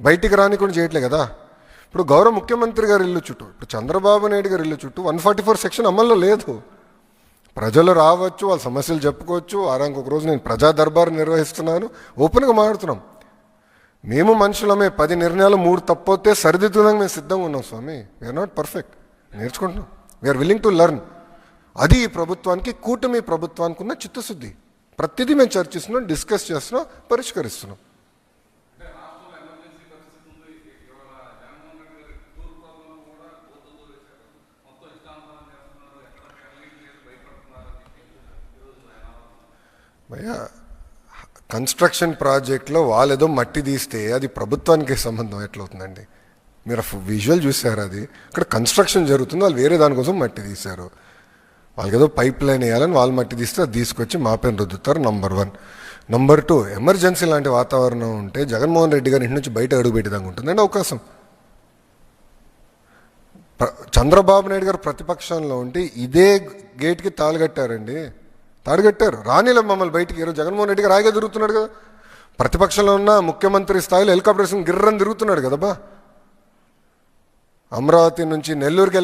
బయటికి రానికుండా చేయట్లే కదా. ఇప్పుడు గౌరవ ముఖ్యమంత్రి గారి ఇల్లు చుట్టూ ఇప్పుడు చంద్రబాబు నాయుడు గారి ఇల్లు చుట్టూ వన్ ఫార్టీ ఫోర్ సెక్షన్ అమల్లో లేదు. ప్రజలు రావచ్చు వాళ్ళ సమస్యలు చెప్పుకోవచ్చు. వారానికి ఒక రోజు నేను ప్రజా దర్బార్ నిర్వహిస్తున్నాను. ఓపెన్గా మాట్లాడుతున్నాం. మేము మనుషులమే పది నిర్ణయాలు మూడు తప్పొస్తే సరిదిద్దుదానికి మేము సిద్ధంగా ఉన్నాం స్వామి. వీఆర్ నాట్ పర్ఫెక్ట్ నేర్చుకుంటున్నాం. వీఆర్ విల్లింగ్ టు లెర్న్ అది ఈ ప్రభుత్వానికి కూటమి ప్రభుత్వానికి ఉన్న చిత్తశుద్ధి. ప్రతిదీ మేము చర్చిస్తున్నాం డిస్కస్ చేస్తున్నాం పరిష్కరిస్తున్నాం. భయ్యా కన్స్ట్రక్షన్ ప్రాజెక్ట్లో వాళ్ళు ఏదో మట్టి తీస్తే అది ప్రభుత్వానికి సంబంధం. ఎట్లవుతుందండి? మీరు విజువల్ చూసారు అది? ఇక్కడ కన్స్ట్రక్షన్ జరుగుతుంది వాళ్ళు వేరే దానికోసం మట్టి తీశారు. వాళ్ళకి ఏదో పైప్ లైన్ వేయాలని వాళ్ళు మట్టి తీస్తే అది తీసుకొచ్చి మా పైన రుద్దుతారు number one. Number two emergency లాంటి వాతావరణం ఉంటే జగన్మోహన్ రెడ్డి గారి ఇంటి నుంచి బయట అడుగుపెట్టేదానికి ఉంటుందండి అవకాశం. చంద్రబాబు నాయుడు గారు ప్రతిపక్షంలో ఉంటే ఇదే గేట్కి తాళగట్టారండి తాడుగట్టారు రానిలే మమ్మల్ని బయటికి. ఈరోజు జగన్మోహన్ రెడ్డి రాయిగా తిరుగుతున్నాడు కదా. ప్రతిపక్షంలో ఉన్న ముఖ్యమంత్రి స్థాయిలో హెలికాప్టర్స్ గిర్రని తిరుగుతున్నాడు కదా అమరావతి నుంచి నెల్లూరుకి